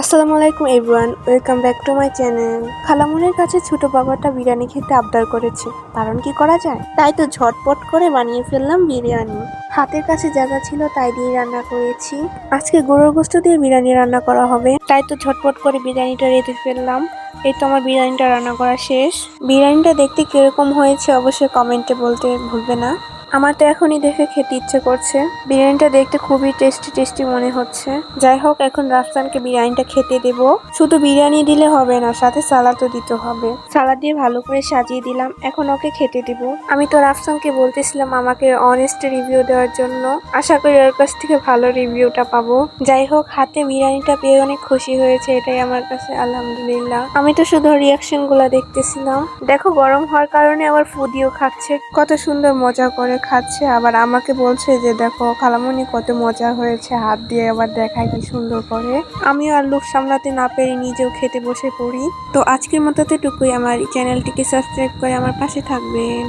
আসসালামু আলাইকুম, everyone. Welcome back to my channel. খালামুনের কাছে ছোট বাবাটা বিরিয়ানি খেতে আবদার করেছে। কারণ কি করা যায়? তাই তো ঝটপট করে বানিয়ে ফেললাম বিরিয়ানি। হাতের কাছে জায়গা ছিল তাই দিয়ে রান্না করেছি। আজকে গরুর গোস্ত দিয়ে বিরিয়ানি রান্না করা হবে। তাই তো ঝটপট করে বিরিয়ানিটা রেঁধে ফেললাম। এই তো আমার বিরিয়ানিটা রান্না করা শেষ। বিরিয়ানিটা দেখতে কীরকম হয়েছে অবশ্যই কমেন্টে বলতে ভুলবে না। আমার তো এখনই দেখে খেতে ইচ্ছে করছে। বিরিয়ানিটা দেখতে খুবই টেস্টি টেস্টি মনে হচ্ছে। যাই হোক, এখন রাফসানকে বিরিয়ানিটা খেতে দেব। শুধু বিরিয়ানি দিলে হবে না, সাথে সালাদও দিতে হবে। সালাদ দিয়ে ভালো করে সাজিয়ে দিলাম, এখন ওকে খেতে দেব। আমি তো রাফসানকে বলতেছিলাম আমাকে অনেস্ট রিভিউ দেওয়ার জন্য। আশা করি ওর কাছ থেকে ভালো রিভিউটা পাবো। যাই হোক, হাতে বিরিয়ানিটা পেয়ে অনেক খুশি হয়েছে, এটাই আমার কাছে আলহামদুলিল্লাহ। আমি তো শুধু রিয়াকশনগুলা দেখতেছিলাম। দেখো, গরম হওয়ার কারণে আবার ফুদিও খাচ্ছে। কত সুন্দর মজা করে। খাচ্ছে, আবার আমাকে বলছে যে, দেখো, খালামুনি কত মজা হয়েছে, হাত দিয়ে আবার দেখায় কি সুন্দর করে। আমিও আর লোক সামলাতে না পেরে নিজেও খেতে বসে পড়ি। তো আজকের মতো তো টুকুই আমার চ্যানেলটিকে সাবস্ক্রাইব করে আমার পাশে থাকবেন।